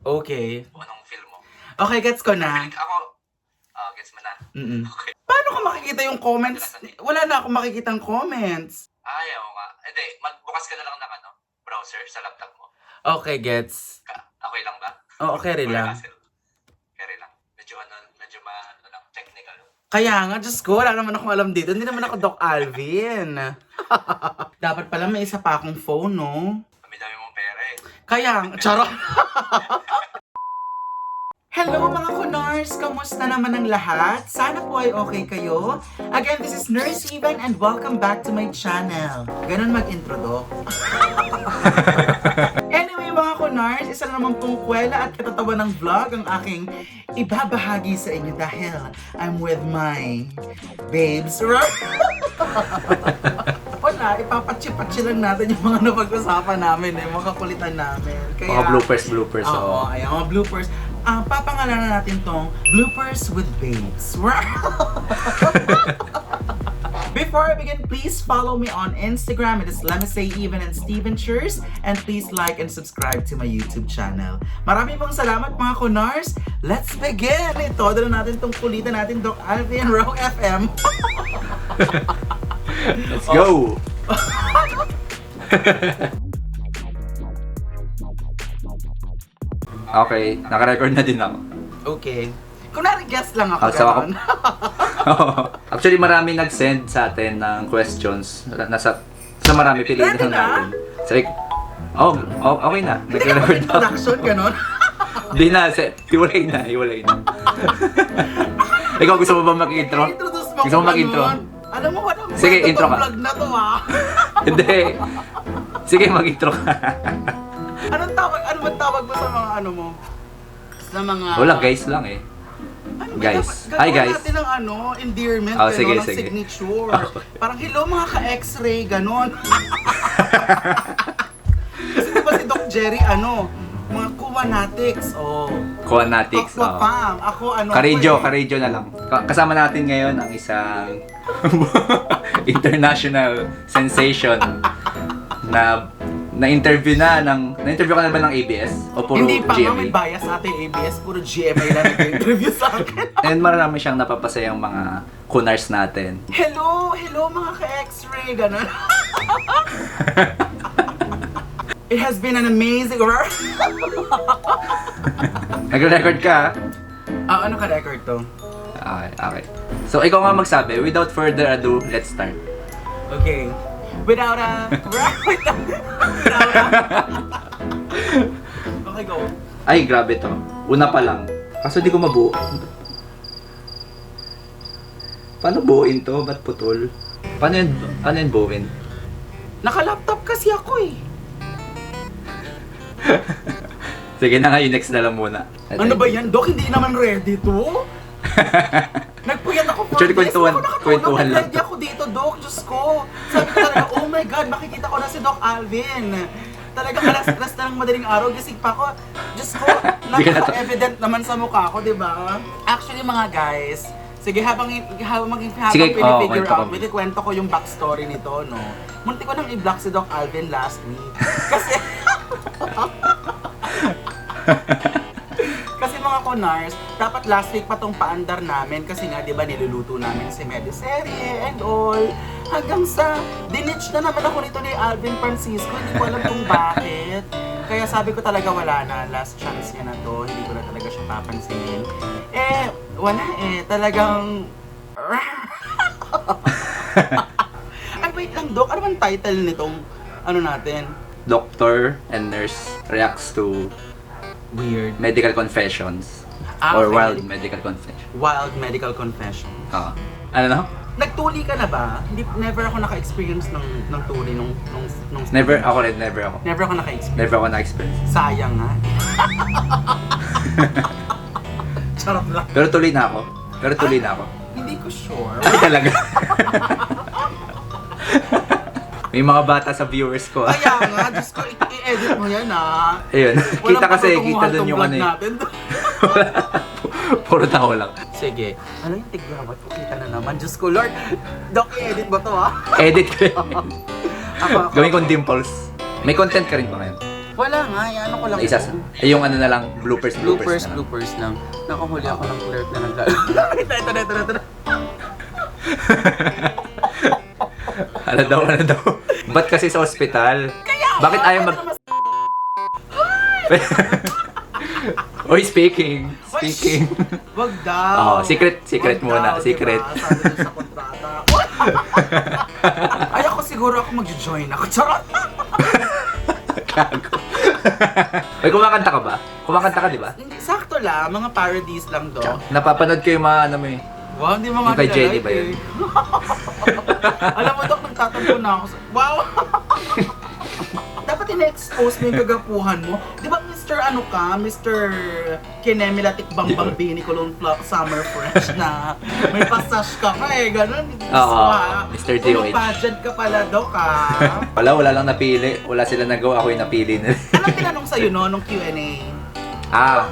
Okay. Anong feel mo. Okay, gets ko na. Ako, ah, gets mo na. Mm-mm. Okay. Paano ko makikita yung comments? Wala na akong makikita comments. Ayaw nga. Hindi, magbukas ka na lang ng ano, browser sa laptop mo. Okay, gets. Ka, okay lang ba? Oh, okay rin lang. Okay lang. Medyo ano, medyo ma, ano lang, technical. Kaya nga, Diyos ko, wala naman akong alam dito. Hindi naman ako Doc Alvin. Dapat pala may isa pa akong phone, no? Dami-dami mong pera eh. Kaya, charot. Hello mga kunars! Kamusta naman ang lahat? Sana po ay okay kayo. Again, this is Nurse Even and welcome back to my channel. Ganon mag-intro, Doc. anyway mga kunars, isa na naman pong kwela at katatawa ng vlog ang aking ibabahagi sa inyo dahil I'm with my babes. Wala, ipapatsi-patsi lang natin yung mga napag-usapan namin, eh, mga kulitan namin. Kaya, Mga bloopers, bloopers. Oo, oo. ayan, mga bloopers. Ang papangalanan natin tong Bloopers with Babes. Before I begin, please follow me on Instagram. It is Let Me Say Even and Steven Chers. And please like and subscribe to my YouTube channel. Maraming pong salamat mga kunars. Let's begin! Ito, na natin tong kulitan natin, Doc Alvin, Rock FM. Let's go! Okay, naka-record na din ako. Okay. Kunwari guest lang ako. Ah, so. Actually, marami nag-send sa atin ng questions. Nasa, sa marami, piliin Ready na? natin. Ko, oh, oh, okay na. Hindi ka Nag-record na ako. introduction, ganon. Hindi na, se- hiwalay na, hiwalay na. Ikaw, gusto mo ba mag-intro? Introduce mo Gusto mo mag-intro? ganon. Alam mo, walang Sige, kwento intro tong ka. vlog na to, ha? Hindi. Sige, mag-intro ka. Anong tawag, tawag mo sa mga ano mo? Sa mga... Wala, guys lang eh. Ano ba guys. dapat- Hi, gagawa guys. natin ng ano, endearment, Oh, oh, sige, ng sige. signature. Okay. Parang, hello mga ka-x-ray, ganon. Kasi di ba si Doc Jerry, ano, mga kuwanatics, oh. Kuanatics. Aqua oo. Pam, ako ano. Ako eh. karadyo na lang. Ka- Kasama natin ngayon ang isang international sensation na na-interview na ng na-interview ka na ba ng ABS o puro Hindi pa nga may GMA? bias sa ating ABS, puro GMA lang nag-interview sa akin. And marami siyang napapasayang mga kunars natin. Hello, hello mga ka-x-ray, ganon. It has been an amazing Nagre-record ka? Ah, ano ka-record to? ah? Okay, okay. So ikaw nga magsabi, without further ado, let's start. Okay. Without a... without a... okay, go. Ay, grabe to. Una pa lang. Kaso di ko mabuo. Paano buuin to? Ba't putol? Paano yun, paano yun buuin? Naka-laptop kasi ako eh. Sige na nga, yung next na lang muna. Ano ba yan, Dok? Hindi naman ready to? For Actually, kwentuhan- kwentuhan lang to. ako dito, Dok. Diyos ko. Sabi ko talaga, oh my God, makikita ko na si Doc Alvin. Talaga alas-alas na ng madaling araw, gising pa ako. Diyos ko, napaka-evident naman sa mukha ko, di ba? Actually, mga guys, sige, habang, habang, habang Sige, pinifigure oo, kwento out, ko. may kwento ko yung backstory nito, no? Munti ko nang i-block si Doc Alvin last week. Kasi, Kasi mga konars, dapat last week pa tong paandar namin kasi nga 'di ba niluluto namin si Mediserie and all. Hanggang sa dinitch na naman ako nito ni Alvin Francisco, hindi ko alam kung bakit. Kaya sabi ko talaga wala na, last chance niya na to, hindi ko na talaga siya papansinin. Eh, wala eh, talagang... Ay, wait lang, Doc. Ano bang title nitong ano natin? Doctor and nurse reacts to Weird. medical confessions. Ah, or okay. wild medical confession. Wild medical confession. Oo. ano no? Nagtuli ka na ba? Hindi, never ako naka-experience ng, ng tuli nung, nung, nung Never ako rin, never ako. Never ako naka-experience. Never ako na-experience. Sayang nga. Charot lang. Pero tuloy na ako. Pero tuloy na ako. Hindi ko sure. Ay talaga. May mga bata sa viewers ko. ah. Kaya nga, Diyos ko, i-edit mo yan ah. Ayun. kita kasi, kita tong yung ano eh. natin. Puro tao lang. Sige. Ano yung tigrawat ko? Kita na naman. Diyos ko, Lord. Doc, i-edit mo to ah. Edit ko yun. Ako, ako. Gawin kong dimples. May content ka rin ba ngayon? Wala nga, eh, ano ko lang. Na isa sa, eh, yung ano na lang, bloopers, bloopers, bloopers, na lang. bloopers lang. Nakahuli ako ng clerk na naglalo. ito, ito, ito, ito, ito. Ano daw, ano daw. Ba't kasi sa ospital? Bakit ayaw mag... Oy, speaking. Speaking. Wag daw. Oo, secret- secret Wag muna, daw, secret. Diba? Sabi dun sa kontrata. Ay, ako siguro ako mag-join ako. Charot! Gago. Oy, kumakanta ka ba? Kumakanta ka, di ba? Hindi, sakto lang. Mga parodies lang do. Napapanood ko yung mga ano mo eh. Wow, hindi mo nga Yung kay Jenny ba yun? eh. Alam mo, Dok, nagtatampo na ako. sa- Wow! Dapat ina-expose mo yung kagapuhan mo. Di ba, Mr. ano ka? Mr. Kinemilatik Bambang Bini Colon Fla- Summer Fresh na may passage ka ka eh, ganun. Oo, Ah, Mr. DOH. pageant ka pala, Dok, ah. Wala, wala lang napili. Wala sila nagawa. Ako yung napili nila. Anong tinanong sa'yo, no, nung Q&A? ah,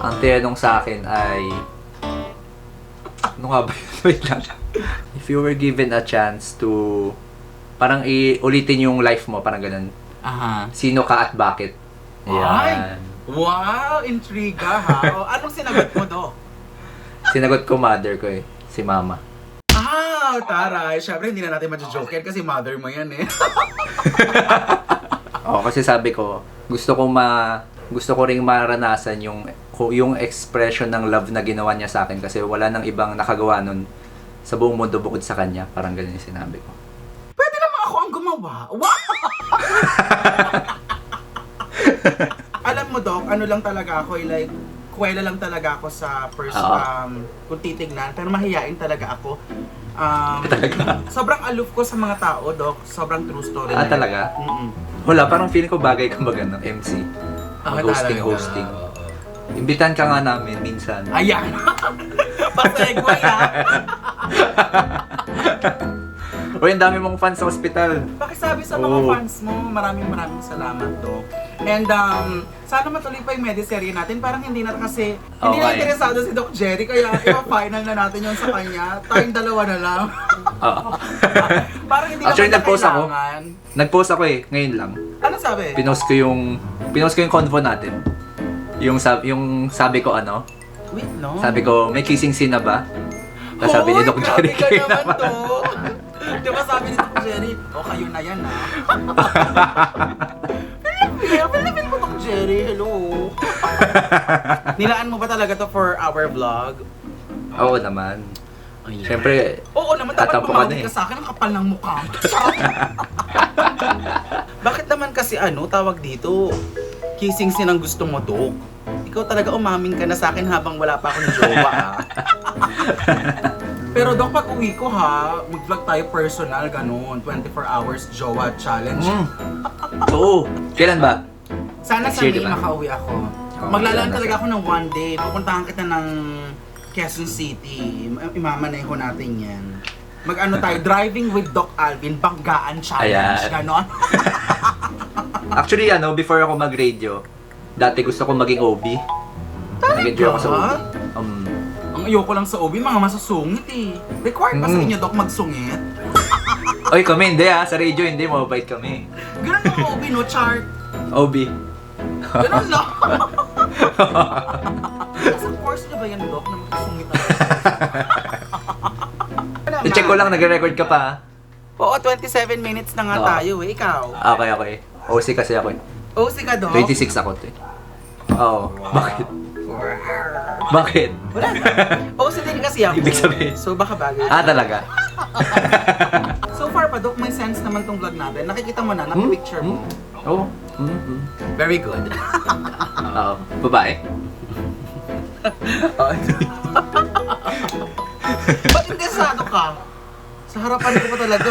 ang tinanong sa akin ay... Ano nga ba yun? Wait lang. If you were given a chance to... Parang i-ulitin yung life mo, parang ganun. Aha. Sino ka at bakit? Ay! Wow, intriga ha. O, anong sinagot mo, Dok? Sinagot ko mother ko eh. Si mama. Ah, taray. Siyempre, hindi na natin madjojoker kasi mother mo yan eh. Oo, kasi sabi ko, gusto ko ma gusto ko ring maranasan yung yung expression ng love na ginawa niya sa akin kasi wala nang ibang nakagawa nun sa buong mundo bukod sa kanya. Parang ganun yung sinabi ko. Pwede naman ako ang gumawa. Wow! Alam mo, Doc, ano lang talaga ako, eh, like, kuwela lang talaga ako sa first, Oo. um, kung titignan, pero mahihain talaga ako. Um, sobrang aloof ko sa mga tao, Doc. Sobrang true story. Ah, na yun. talaga? Mm-mm. Wala, parang feeling ko bagay ka mag MC. Ah, Mag-hosting, talaga. hosting. Imbitan ka nga namin minsan. Ayan! Pasegway ah! Uy, ang dami mong fans sa ospital. Pakisabi sa mga Oo. fans mo, maraming maraming salamat, Doc. And um, sana matuloy pa yung mediserye natin. Parang hindi na kasi, hindi na Okay. interesado si Doc Jerry, kaya ipa-final na natin yun sa kanya. Tayong dalawa na lang. Oo. Parang hindi Actually, na nag-post ako. kailangan. Nag-post ako eh, ngayon lang. Ano sabi? Pinost ko yung pinost ko yung convo natin. Yung sab yung sabi ko ano, Wait, no? sabi ko, may kissing scene na ba? Tapos sabi ni Hoy, Doc Jerry, grabe ka kayo naman, naman. Doc. Di ba sabi ni Doc Jerry, o kayo na yan, ha? Kaya, Pilipin mo, Doc Jerry. Hello. Nilaan mo ba talaga to for our vlog? Oo naman. Siyempre, Oo naman, dapat Tatampo ka na ka eh. sa akin, ang kapal ng mukha mo. Bakit naman kasi ano, tawag dito, kissing scene ang gusto mo, Dok? Ikaw talaga umaming ka na sa akin habang wala pa akong jowa, ha? Pero Dok, pag uwi ko ha, mag-vlog tayo personal, ganun. 24 hours jowa challenge. mm, oo. Kailan ba? Sana Next sa year, May diba? makauwi ako. Oo, Maglalaan talaga ako ng one day. Pupuntahan kita ng Quezon City. I- Imamaneho natin yan. Mag-ano tayo, driving with Doc Alvin, banggaan challenge. Ayan. Ganon. Actually, ano, before ako mag-radio, dati gusto ko maging OB. Nag-enjoy ako sa OB. Ang ayoko lang sa OB, mga masusungit eh. Required pa sa Mm. inyo, Doc, magsungit? Oy, kami hindi ah. Sa radio hindi, mabait kami. Ganon ang OB, no? Chart. OB. Ganon lang. Sa course niyo ba yan, Doc, na magsungit ako? I-check ko lang, nag-record ka pa. ah. Oo, 27 minutes na nga Oo. tayo eh. Ikaw. Okay, okay. OC kasi ako eh. OC ka, Doc? 26 ako to eh. Oo. Bakit? Bakit? Wala. OC din kasi ako. Ibig sabihin. So baka bagay. Ah, talaga? So far pa, Doc, may sense naman tong vlog natin. Nakikita mo na, Hmm? nakipicture mo. Oo. Mm -hmm. Very good. Oo. Babae? Ba't interesado ka? Sa harapan ko pa talaga.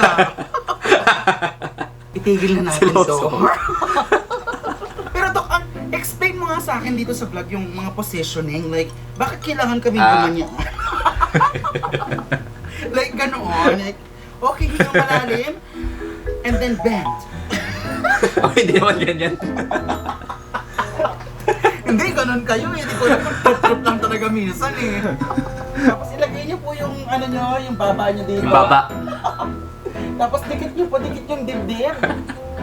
Itigil na natin to. Siloso. Explain mo nga sa akin dito sa vlog yung mga positioning. Like, bakit kailangan kami Ah. gumanyan? like, ganoon. Like, okay, hinga malalim. And then bend. Oh, hindi naman ganyan. Hindi, ganun kayo eh. Hindi ko trip-trip lang talaga minsan eh. Tapos ilagay niyo po yung ano nyo, yung baba niyo dito. Yung baba. Tapos dikit niyo po, dikit yung dibdib.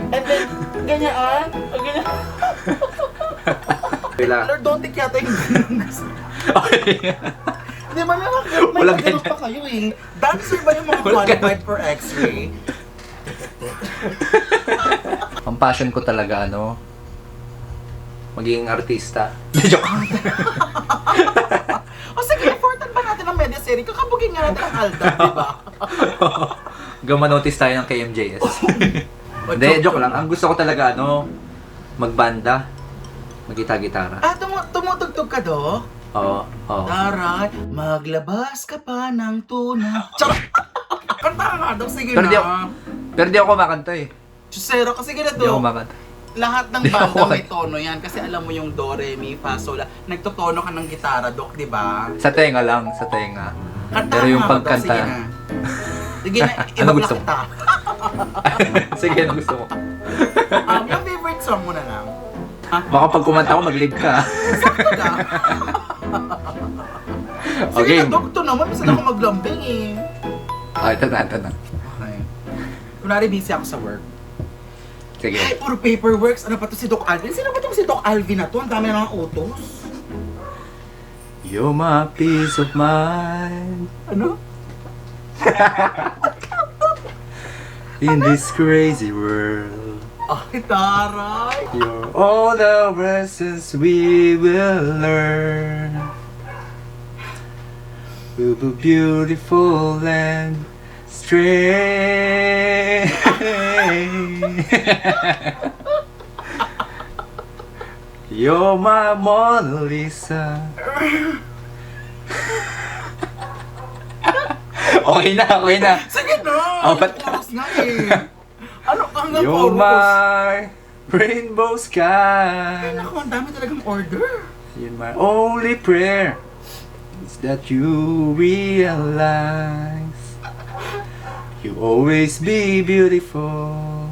And then, ganyan, ah, ganyan. Wala. Lordotic yata yung gusto. Di ba may, may, Walang ganun ganyan. pa kayo eh. Dancer ba yung mga Walang qualified for x-ray? Ang passion ko talaga, ano, magiging artista. Joke. O sige, effortan pa natin ang medicine. Kakabugin nga natin ang Alda, di ba? Gamanotis tayo ng KMJS. O, Hindi, joke lang. Ang gusto ko talaga, ano, magbanda. Magita-gitara. Ah, tumu tumutugtog ka, do? Oo, oo. Taray, maglabas ka pa ng tuna. Charot! Kanta ka nga, Dok. Sige Pero di na. ako- Pero di ako kumakanta eh. Chusero ka. Sige na, Di ako Dok. kumakanta. Lahat ng Di banda ako- may tono yan. Kasi alam mo yung do, re, mi, fa, sol. la. Nagtotono ka ng gitara, Dok, di ba? Sa tenga lang, sa tenga. Kanta Pero yung nga, Dok. pagkanta, Sige na. Sige na, Ano ibabla gusto mo? kita. sige, ano gusto mo? Um, yung favorite song mo na. Baka pag kumanta ako, mag-leave ka. Sakto. Sige Okay. na, Dok. Ito naman, minsan ako maglambing eh. Ah, ito na, ito na. Okay. Kunwari busy ako sa work. Sige. Ay, puro paperworks. Ano pa to si Doc Alvin? Sino ba tong si Doc Alvin na to? Ang dami na ng utos. You're my peace of mind Ano? in this crazy world. Ay, taray. You're all the lessons we will learn. We'll be beautiful and strange. You're my Mona Lisa. okay na, okay na. Sige na. Oh, ba't- chorus nga eh. Ano hanggang You're chorus? my rainbow Ay, sky. naku, ang dami talagang order. You're my only prayer is that you realize you always be beautiful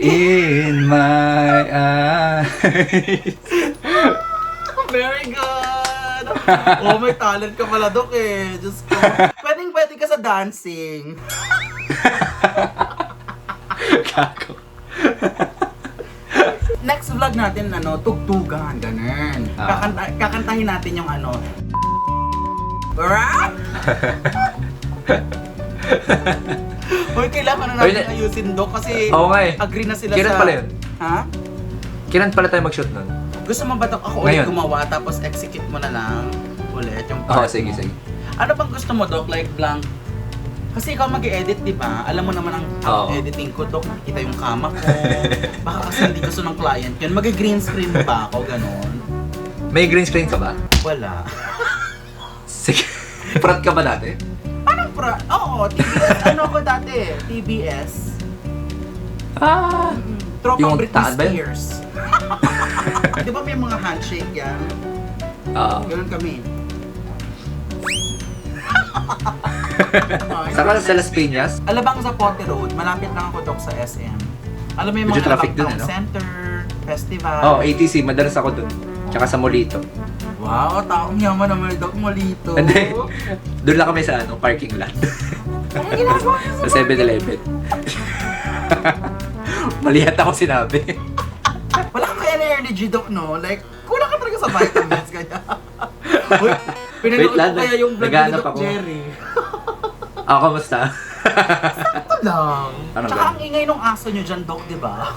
in my eyes. Very good. oh, may talent ka pala, Doc eh. Diyos ko. Pwedeng pwede ka sa dancing. Kako. Next vlog natin, ano, tugtugan, ganun. Ah. Kakanta, kakantahin natin yung ano. Rap! Uy, kailangan na Uy, natin na- ayusin, Doc, kasi Oo nga eh. agree na sila Kailan sa... pala yun? Ha? Kailan pala tayo mag-shoot nun? Gusto mo ba, ako ulit Ngayon. gumawa, tapos execute mo na lang ulit yung Oo, part sige, mo? sige. Ano bang gusto mo, Doc? Like blank? Kasi ikaw mag-edit, di ba? Alam mo naman ang, ang Oo. editing ko, Doc. Nakikita yung kama ko. Baka kasi hindi gusto ng client yun. Mag-green screen ba ako, ganon? May green screen ka ba? Wala. Sige. Prat ka ba dati? Anong pra? Oo, TBS. ano ako dati? TBS. Ah! Mm, Tropa Yung Britney ba yun? Spears. di ba may mga handshake yan? Oo. Ganon kami. Saka sa Las Piñas? Alabang Zapote Road, malapit lang ako dok sa SM. Alam mo yung Medyo mga traffic dun, ano? Center, Festival. Oh, ATC. Madalas ako dun. Tsaka sa Molito. Wow, taong yaman naman dok malito. Hindi. Doon lang kami sa ano, parking lot. Ano ginagawa niyo sa 7-Eleven. Malihat ako sinabi. Wala kang energy dok no? Like, kulang ka talaga sa vitamins kaya. Pinanood Wait lang, ko kaya yung vlog ni Doc ako. Jerry. Ako, kamusta? Ito lang. Ano Tsaka ang ingay nung aso nyo dyan, Dok, di ba?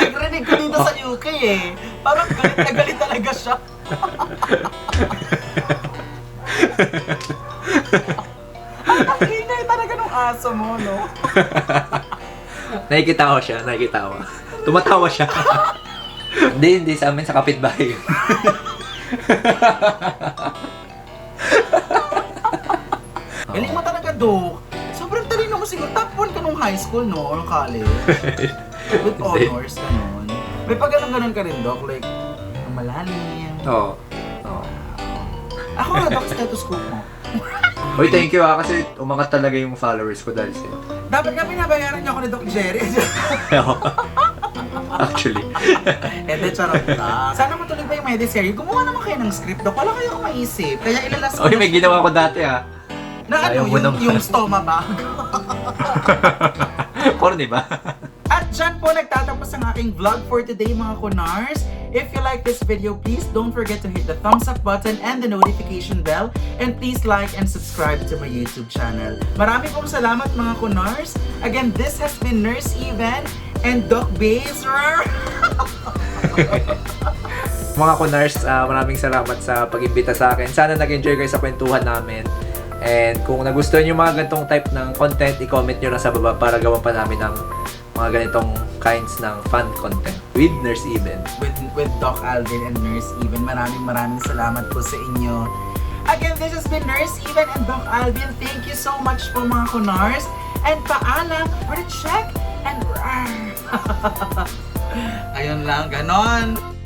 Nagrinig ko dito sa UK eh. Parang galit na galit talaga siya. ang ingay talaga nung aso mo, no? nakikita ko siya, nakikita ko. Tumatawa siya. hindi, hindi sa amin, sa kapitbahay. Galing mo talaga, Dok. Sobrang talino mo siguro. Top 1 ka nung high school, no? Or college. With honors, ganun. May pag ganun-ganun ka rin, Dok. Like, ang malalim. Oo. Oo. Ako nga, Dok, stethoscope mo. Uy, thank you ah, kasi umangat talaga yung followers ko dahil sa'yo. Dapat nga pinabayaran niyo ako ni Doc Jerry. Actually. Eh, de, charot ka. Sana matuloy pa yung Mediserie. Gumawa naman kayo ng script, Doc. Wala kayong maisip. Kaya ilalas ko. Uy, may ginawa ko dati ah. Na Ayaw ano, mo yung, naman. yung stoma bag. Corny ba? At dyan po nagtatapos ang aking vlog for today mga kunars. If you like this video, please don't forget to hit the thumbs up button and the notification bell. And please like and subscribe to my YouTube channel. Marami pong salamat mga kunars. Again, this has been Nurse Even and Doc Baser. Mga kunars, ah, maraming salamat sa pag-imbita sa akin. Sana nag-enjoy kayo sa kwentuhan namin. And kung nagustuhan nyo yung mga ganitong type ng content, i-comment nyo lang sa baba para gawan pa namin ng mga ganitong kinds ng fun content with Nurse Even. with, with Doc Alvin and Nurse Even. Maraming maraming salamat po sa inyo. Again, this has been Nurse Even and Doc Alvin. Thank you so much po mga kunars. And paalam, check and rar. Ayun lang, ganon.